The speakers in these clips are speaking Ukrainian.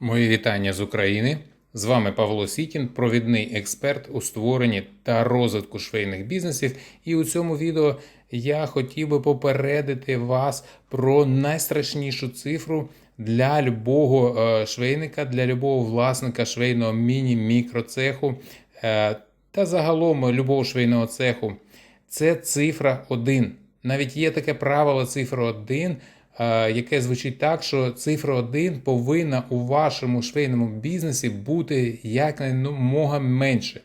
Мої вітання з України. З вами Павло Сітін, провідний експерт у створенні та розвитку швейних бізнесів. І у цьому відео я хотів би попередити вас про найстрашнішу цифру для любого е, швейника, для любого власника швейного міні-мікроцеху е, та загалом любого швейного цеху. Це цифра 1. Навіть є таке правило цифра 1, е, яке звучить так, що цифра 1 повинна у вашому швейному бізнесі бути якомога менше.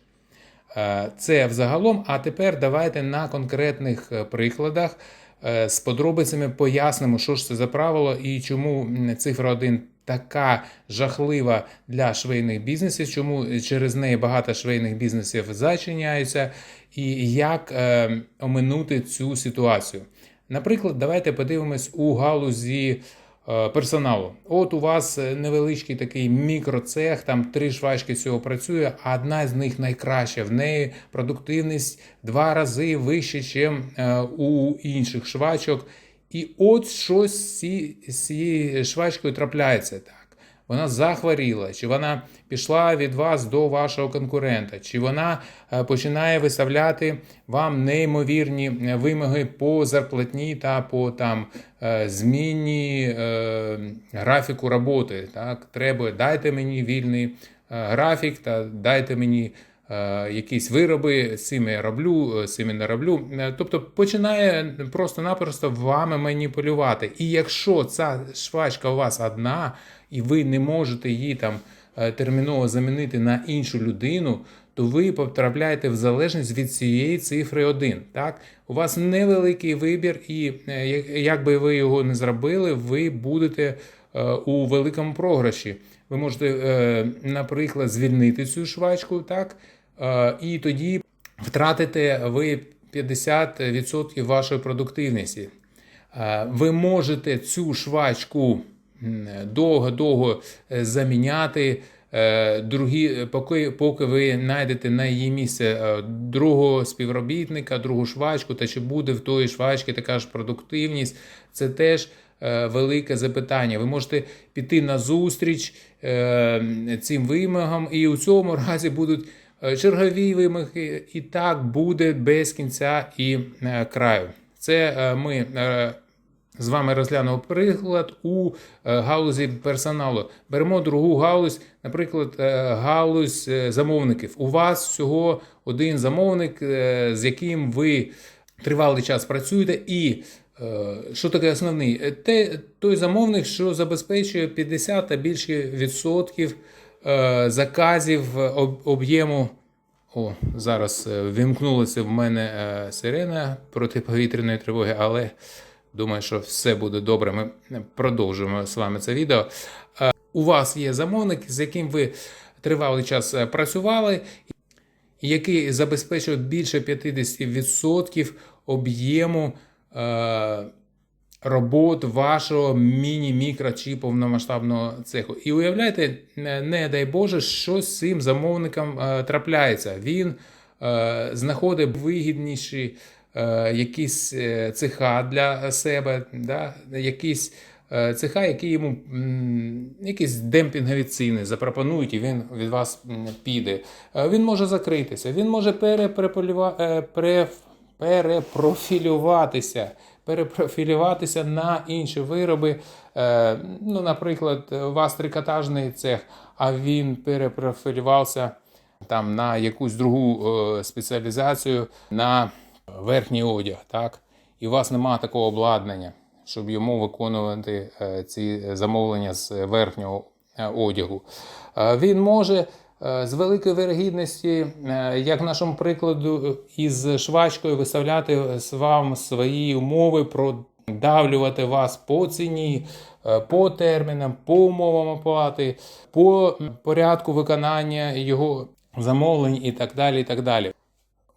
Е, Це взагалом. А тепер давайте на конкретних е, прикладах е, з подробицями пояснимо, що ж це за правило і чому цифра 1 така жахлива для швейних бізнесів, чому через неї багато швейних бізнесів зачиняються, і як е, оминути цю ситуацію. Наприклад, давайте подивимось у галузі е, персоналу. От у вас е, невеличкий такий мікроцех, там три швачки всього працює, а одна з них найкраща. В неї продуктивність два рази вище, ніж у інших швачок. І от щось з цією швачкою трапляється так. Вона захворіла, чи вона пішла від вас до вашого конкурента, чи вона е, починає виставляти вам неймовірні е, вимоги по зарплатні та по там е, зміні е, графіку роботи. Так, треба дайте мені вільний графік та дайте мені. Якісь вироби з цим я роблю, з цим я не роблю. Тобто починає просто-напросто вами маніпулювати. І якщо ця швачка у вас одна, і ви не можете її там е, терміново замінити на іншу людину, то ви потрапляєте в залежність від цієї цифри 1. Так? У вас невеликий вибір, і е, як- би ви його не зробили, ви будете е, у великому програші. Ви можете, наприклад, звільнити цю швачку, так? І тоді втратите ви 50% вашої продуктивності. Ви можете цю швачку довго-довго е, заміняти. е, Другі, поки, поки ви знайдете на її місце е, другого співробітника, другу швачку, та чи буде в тої швачки така ж продуктивність, це теж е, велике запитання. Ви можете піти на зустріч е, цим вимогам, і у цьому разі будуть е, чергові вимоги, і так буде без кінця і е, краю. Це е, ми е, з вами розглянув приклад у е, галузі персоналу. Беремо другу галузь, наприклад, е, галузь е, замовників. У вас всього один замовник, з яким ви тривалий час працюєте, і що таке основний? Те, той замовник, що забезпечує 50 та більше відсотків заказів об'єму. О, зараз вімкнулася в мене сирена протиповітряної тривоги, але думаю, що все буде добре. Ми продовжуємо з вами це відео. Е, У вас є замовник, з яким ви тривалий час е, працювали, який забезпечує більше 50% об'єму е, робот вашого міні-мікро чи повномасштабного цеху. І уявляєте, не, дай Боже, що з цим замовником трапляється. Він знаходить вигідніші якісь е, цеха для себе, да? якісь е, цеха, які йому якісь демпінгові ціни запропонують, і він від вас піде. Е, Він може закритися, він може перепрофілюва- е, перепрофілюватися, перепрофілюватися на інші вироби. Е, Ну, наприклад, у вас трикотажний цех, а він перепрофілювався там на якусь другу е, спеціалізацію на верхній одяг, так? І у вас немає такого обладнання, щоб йому виконувати е, ці замовлення з верхнього е, одягу. Е, Він може з великої вирогідності, як в нашому прикладу, із швачкою виставляти вам свої умови, продавлювати вас по ціні, по термінам, по умовам оплати, по порядку виконання його замовлень і так далі. І так далі.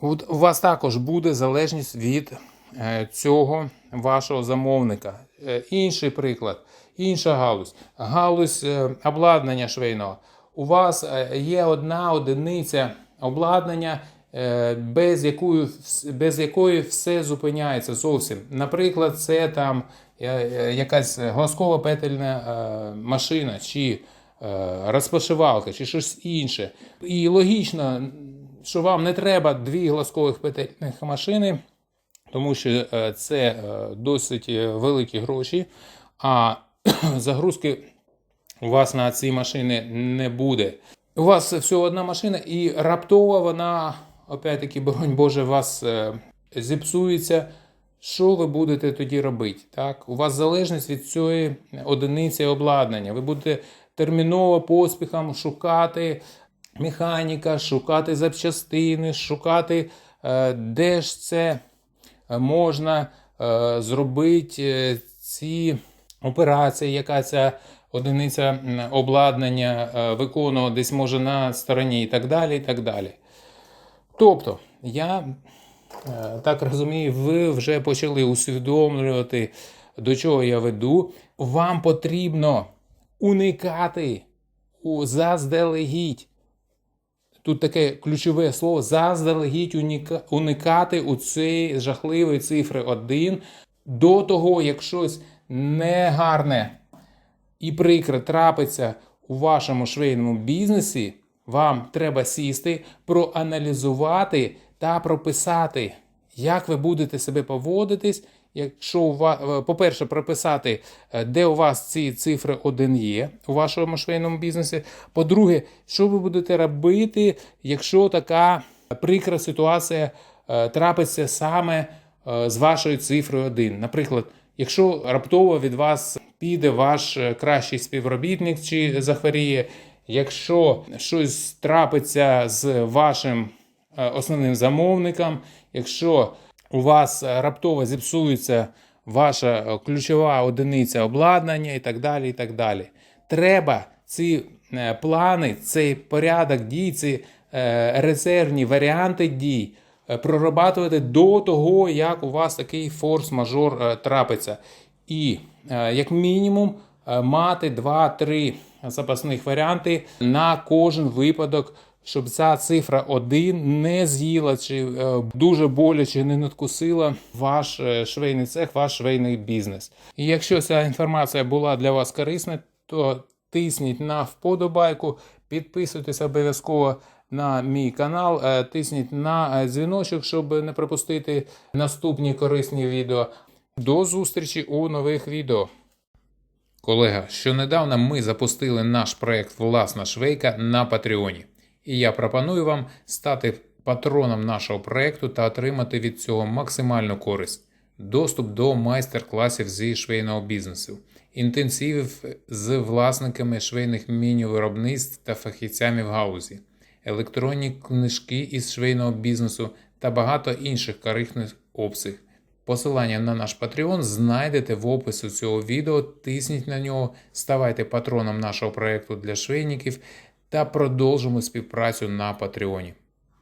У вас також буде залежність від е, цього вашого замовника. Е, Інший приклад, інша галузь, галузь е, обладнання швейного. У вас є одна одиниця обладнання, без якої, без якої все зупиняється зовсім. Наприклад, це там якась глазково петельна машина чи розпашивалка чи щось інше. І логічно, що вам не треба дві глазкових петельних машини, тому що е, це е, досить е, великі гроші, а загрузки у вас на ці машини не буде. У вас всього одна машина, і раптово вона, опять-таки, боронь Боже, вас зіпсується. Що ви будете тоді робити? Так? У вас залежність від цієї одиниці обладнання. Ви будете терміново поспіхом шукати механіка, шукати запчастини, шукати, е, де ж це е, можна е, зробити ці операції, яка ця одиниця обладнання виконувала десь може на стороні і так далі. і так далі. Тобто, я так розумію, ви вже почали усвідомлювати, до чого я веду. Вам потрібно уникати заздалегідь. Тут таке ключове слово заздалегідь уникати у цієї жахливої цифри 1 до того, як щось негарне і прикре трапиться у вашому швейному бізнесі, вам треба сісти, проаналізувати та прописати, як ви будете себе поводитись. Якщо у вас, по-перше, прописати, е, де у вас ці цифри 1 є у вашому швейному бізнесі. По-друге, що ви будете робити, якщо така прикра ситуація е, трапиться саме е, з вашою цифрою 1. Наприклад, якщо раптово від вас піде ваш е, кращий співробітник чи захворіє, якщо щось трапиться з вашим е, основним замовником, якщо у вас е, раптово зіпсується ваша е, ключова одиниця обладнання і так далі. і так далі. Треба ці е, плани, цей порядок дій, ці резервні варіанти дій прорабатувати до того, як у вас такий форс-мажор трапиться. І як мінімум мати 2-3 запасних варіанти на кожен випадок, щоб ця цифра 1 не з'їла чи е, дуже боляче не надкусила ваш е, швейний цех, ваш швейний бізнес. І якщо ця інформація була для вас корисна, то тисніть на вподобайку, підписуйтесь обов'язково на мій канал, е, тисніть на дзвіночок, щоб не пропустити наступні корисні відео. До зустрічі у нових відео. Колега, що недавно ми запустили наш проект Власна швейка на Патреоні. І я пропоную вам стати патроном нашого проекту та отримати від цього максимальну користь, доступ до майстер-класів зі швейного бізнесу, інтенсивів з власниками швейних міні-виробництв та фахівцями в гаузі, електронні книжки із швейного бізнесу та багато інших корисних обсяг. Посилання на наш Patreon знайдете в описі цього відео. Тисніть на нього, ставайте патроном нашого проекту для швейників та продовжимо співпрацю на Патреоні.